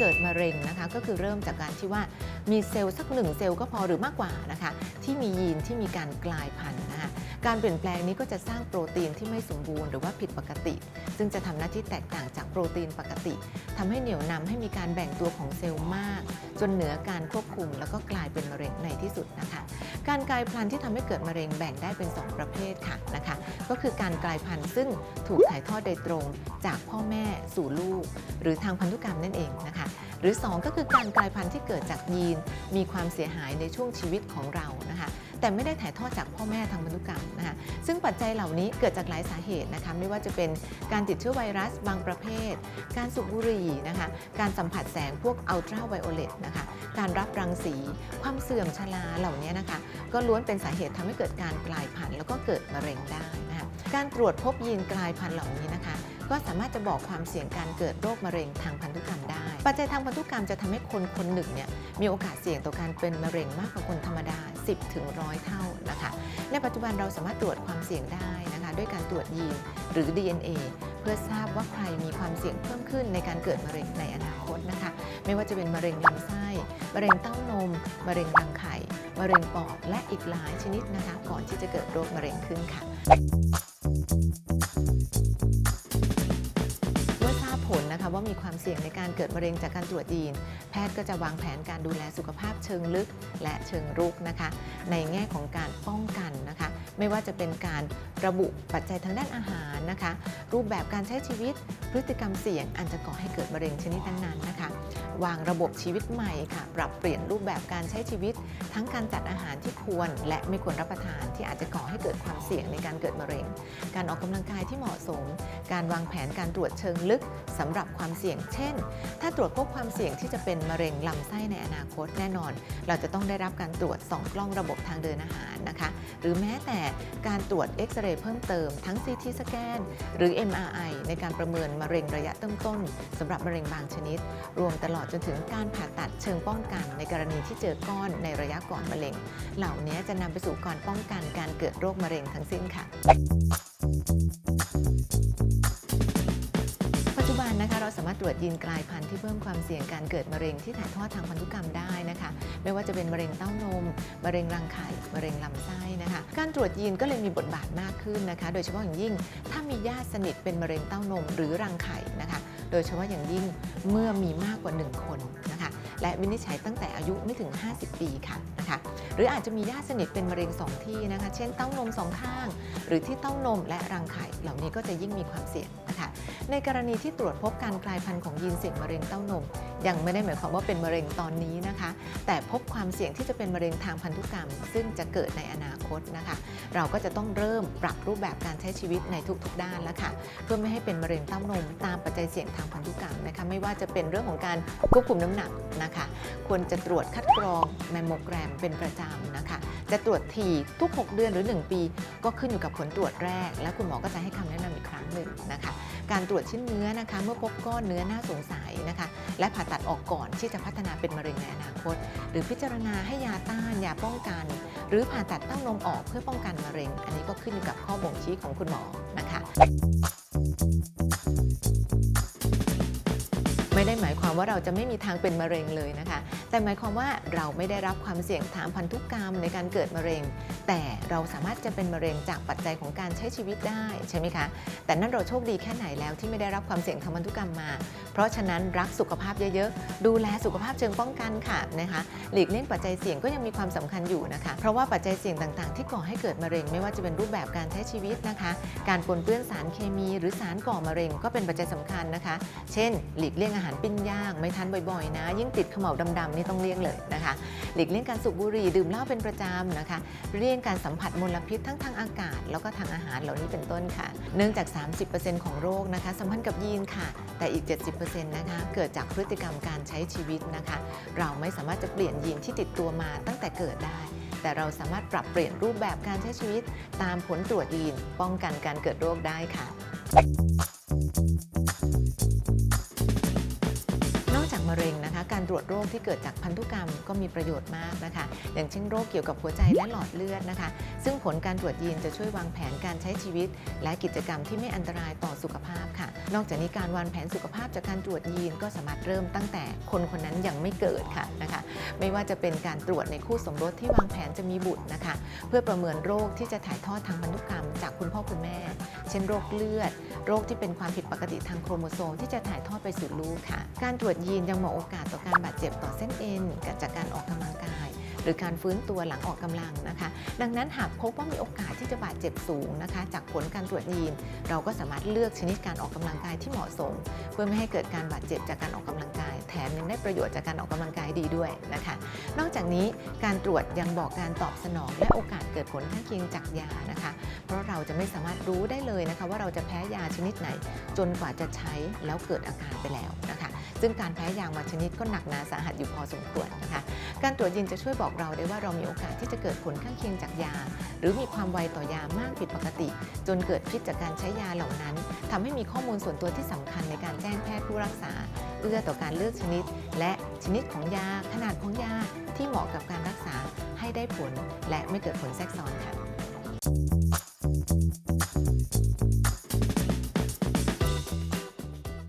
เกิดมะเร็งนะคะก็คือเริ่มจากการที่ว่ามีเซลล์สักหนึ่งเซลล์ก็พอหรือมากกว่านะคะที่มียีนที่มีการกลายพันธุ์นะคะการเปลี่ยนแปลงนี้ก็จะสร้างโปรตีนที่ไม่สมบูรณ์หรือว่าผิดปกติ ซึ่งจะทำหน้าที่แตกต่างจากโปรตีนปกติทำให้เหนี่ยวนำให้มีการแบ่งตัวของเซลล์มาก จนเหนือการควบคุมแล้วก็กลายเป็นมะเร็งในที่สุดนะคะ การกลายพันธุ์ที่ทำให้เกิดมะเร็งแบ่งได้เป็น 2 ประเภทค่ะนะคะ ก็คือการกลายพันธุ์ซึ่งถูกถ่ายทอดโดยตรงจากพ่อแม่สู่ลูก หรือทางพันธุกรรมนั่นเองนะคะ หรือ 2 ก็คือการกลายพันธุ์ที่เกิดจากยีนมีความเสียหายในช่วงชีวิตของเรานะคะ แต่ไม่ได้ถ่ายทอดจากพ่อแม่ทางพันธุกรรมนะคะซึ่งปัจจัยเหล่านี้เกิดจากหลายสาเหตุนะคะไม่ว่าจะเป็นการติดเชื้อไวรัสบางประเภท การสูบบุหรี่นะคะการสัมผัสแสงพวกอัลตราไวโอเลตนะคะการรับรังสี ความเสื่อมชราเหล่านี้นะคะก็ล้วนเป็นสาเหตุทำให้เกิดการกลายพันธุ์แล้วก็เกิดมะเร็งได้นะคะการตรวจพบยีนกลายพันธุ์เหล่านี้นะคะ ก็สามารถจะบอกความเสี่ยงการเกิดโรคมะเร็งทางพันธุกรรมได้ ปัจจัยทางพันธุกรรมจะทำให้คนคนหนึ่งเนี่ยมีโอกาสเสี่ยงต่อการเป็นมะเร็งมากกว่าคนธรรมดา 10ถึงร้อยเท่านะคะ ในปัจจุบันเราสามารถตรวจความเสี่ยงได้นะคะด้วยการตรวจยีนหรือ DNA เพื่อทราบว่าใครมีความเสี่ยงเพิ่มขึ้นในการเกิดมะเร็งในอนาคตนะคะ ไม่ว่าจะเป็นมะเร็งลำไส้ มะเร็งเต้านม มะเร็งรังไข่ มะเร็งปอด และอีกหลายชนิดนะคะ ก่อนที่จะเกิดโรคมะเร็งขึ้นค่ะ สี่ยงในการเกิดมะเร็งจากการตรวจยีน แพทย์ก็จะวางแผนการดูแลสุขภาพเชิงลึกและเชิงรุกนะคะ ในแง่ของการป้องกันนะคะ ไม่ว่าจะเป็นการระบุปัจจัยทางด้านอาหารนะคะ รูปแบบการใช้ชีวิตพฤติกรรมเสี่ยงอันจะก่อให้เกิดมะเร็งชนิดนั้นๆนะคะ วางระบบชีวิตใหม่ค่ะ ปรับเปลี่ยนรูปแบบการใช้ชีวิต ทั้งการจัดอาหารที่ควร และไม่ควรรับประทานที่อาจจะก่อให้เกิดความเสี่ยงในการเกิดมะเร็ง การออกกำลังกายที่เหมาะสม การวางแผนการตรวจเชิงลึกสำหรับความเสี่ยง เช่น ถ้าตรวจพบความเสี่ยงที่จะเป็นมะเร็งลำไส้ในอนาคตแน่นอน เราจะต้องได้รับการตรวจส่องกล้องระบบทางเดินอาหารนะคะ หรือแม้แต่การตรวจเอ็กซเรย์เพิ่มเติมทั้ง CT สแกนหรือ MRI ในการประเมินมะเร็งระยะต้นๆสำหรับมะเร็งบางชนิด รวมตลอดจนถึงการผ่าตัดเชิงป้องกัน ในกรณีที่เจอก้อนในระยะก่อนมะเร็ง เหล่านี้จะนำไปสู่การป้องกันการเกิดโรคมะเร็งทั้งสิ้นค่ะ ยีนกลายพันธุ์ที่เพิ่มความเสี่ยงการเกิดมะเร็งที่ถ่ายทอดทางพันธุกรรมได้นะคะ ไม่ว่าจะเป็นมะเร็งเต้านม มะเร็งรังไข่ มะเร็งลำไส้นะคะ การตรวจยีนก็เลยมีบทบาทมากขึ้นนะคะ โดยเฉพาะอย่างยิ่ง ถ้ามีญาติสนิทเป็นมะเร็งเต้านม หรือรังไข่นะคะ โดยเฉพาะอย่างยิ่งเมื่อมีมากกว่า 1 คนนะคะ และวินิจฉัยตั้งแต่อายุไม่ถึง 50 ปีค่ะนะคะ หรืออาจจะมีญาติสนิทเป็นมะเร็งสองที่นะคะ เช่นเต้านมสองข้าง หรือที่เต้านมและรังไข่เหล่านี้ก็จะยิ่งมีความเสี่ยงนะคะในกรณีที่ตรวจพบการกลายพันธุ์ของยีนเสี่ยงมะเร็งเต้านม ยังไม่ได้หมายความว่าเป็นมะเร็งตอนนี้นะคะ แต่พบความเสี่ยงที่จะเป็นมะเร็งทางพันธุกรรม ซึ่งจะเกิดในอนาคตนะคะ เราก็จะต้องเริ่มปรับรูปแบบการใช้ชีวิตในทุกๆ ด้านแล้วค่ะ เพื่อไม่ให้เป็นมะเร็งเต้านมตามปัจจัยเสี่ยงทางพันธุกรรมนะคะไม่ว่าจะเป็นเรื่องของการควบคุมน้ำหนัก ควรจะตรวจคัดกรองแมมโมแกรมเป็นประจำนะคะ จะตรวจทีทุก 6 เดือนหรือ 1 ปี ก็ขึ้นอยู่กับผลตรวจแรก และคุณหมอก็จะให้คำแนะนำอีกครั้งหนึ่งนะคะ การตรวจชิ้นเนื้อนะคะ เมื่อพบก้อนเนื้อน่าสงสัยนะคะ และผ่าตัดออกก่อนที่จะพัฒนาเป็นมะเร็งในอนาคต หรือพิจารณาให้ยาต้านยาป้องกัน หรือผ่าตัดเต้านมออกเพื่อป้องกันมะเร็ง อันนี้ก็ขึ้นอยู่กับข้อบ่งชี้ของคุณหมอนะคะไม่ได้หมาย ความว่าเราจะไม่มีทางเป็นมะเร็งเลยนะคะแต่หมายความว่าเราไม่ได้รับความเสี่ยงทางพันธุกรรมในการเกิดมะเร็ง แต่เราสามารถจะเป็นมะเร็งจากปัจจัยของการใช้ชีวิตได้ใช่ไหมคะ แต่นั่นเราโชคดีแค่ไหนแล้วที่ไม่ได้รับความเสี่ยงทางพันธุกรรมมา เพราะฉะนั้นรักสุขภาพเยอะๆ ดูแลสุขภาพเชิงป้องกันค่ะนะคะหลีกเลี่ยงปัจจัยเสี่ยงก็ยังมีความสำคัญอยู่นะคะ เพราะว่าปัจจัยเสี่ยงต่างๆ ที่ก่อให้เกิดมะเร็ง ไม่ว่าจะเป็นรูปแบบการใช้ชีวิตนะคะ การปนเปื้อนสารเคมี หรือสารก่อมะเร็งก็เป็นปัจจัยสำคัญนะคะ เช่น หลีกเลี่ยงอาหารปิ้งย่างไม่ทานบ่อยๆนะ ยิ่งติดขม่าวดำๆนี่ต้องเลี่ยงเลยนะคะหลีกเลี่ยงการสูบบุหรี่ดื่มเหล้าเป็นประจำนะคะ เลี่ยงการสัมผัสมลพิษทั้งทางอากาศ แล้วก็ทางอาหารเหล่านี้เป็นต้นค่ะ เนื่องจาก 30%ของโรคนะคะสัมพันธ์กับยีนค่ะ แต่อีก 70%นะคะเกิดจากพฤติกรรมการใช้ชีวิตนะคะ เราไม่สามารถจะเปลี่ยนยีนที่ติดตัวมาตั้งแต่เกิดได้ แต่เราสามารถปรับเปลี่ยนรูปแบบการใช้ชีวิต ตามผลตรวจยีน ป้องกันการเกิดโรคได้ค่ะนอกจากมะเร็งนะคะ การตรวจโรค ที่เกิดจากพันธุกรรมก็มีประโยชน์มากนะคะ อย่างเช่นโรคเกี่ยวกับหัวใจและหลอดเลือดนะคะ ซึ่งผลการตรวจยีนจะช่วยวางแผนการใช้ชีวิต และกิจกรรมที่ไม่อันตรายต่อสุขภาพค่ะ นอกจากนี้การวางแผนสุขภาพจากการตรวจยีนก็สามารถเริ่มตั้งแต่คนคนนั้นยังไม่เกิดค่ะนะคะ ไม่ว่าจะเป็นการตรวจในคู่สมรสที่วางแผนจะมีบุตรนะคะ เพื่อประเมินโรคที่จะถ่ายทอดทางพันธุกรรม จากคุณพ่อคุณแม่ เช่นโรคเลือด โรคที่เป็นความผิดปกติทางโครโมโซมที่จะถ่ายทอดไปสู่ลูกค่ะ การตรวจยีนยังเหมาะโอกาสต่อการบาดเจ็บต่อเส้นเอ็นจากการออกกำลังกาย หรือการฟื้นตัวหลังออกกำลังนะคะ ดังนั้นหากพบว่ามีโอกาสที่จะบาดเจ็บสูงนะคะ จากผลการตรวจยีน เราก็สามารถเลือกชนิดการออกกำลังกายที่เหมาะสม เพื่อไม่ให้เกิดการบาดเจ็บจากการออกกำลังกาย แถมยังได้ประโยชน์จากการออกกำลังกายดีด้วยนะคะ นอกจากนี้การตรวจยังบอกการตอบสนอง และโอกาสเกิดผลข้างเคียงจากยานะคะ เพราะเราจะไม่สามารถรู้ได้เลยนะคะ ว่าเราจะแพ้ยาชนิดไหน จนกว่าจะใช้แล้วเกิดอาการไปแล้วนะคะ ซึ่งการแพ้ยามางชนิดก็หนักหนาสาหัสอยู่พอสมควรนะคะ การตรวจยีนจะช่วยบอกเราได้ว่าเรามีโอกาสที่จะเกิดผลข้างเคียงจากยา หรือมีความไวต่อยามากผิดปกติ จนเกิดพิษจากการใช้ยาเหล่านั้นทำให้มีข้อมูลส่วนตัวที่สำคัญในการแจ้งแพทย์ผู้รักษา เอื้อต่อการเลือกชนิด และชนิดของยา ขนาดของยาที่เหมาะกับการรักษาให้ได้ผล และไม่เกิดผลแทรกซ้อนค่ะ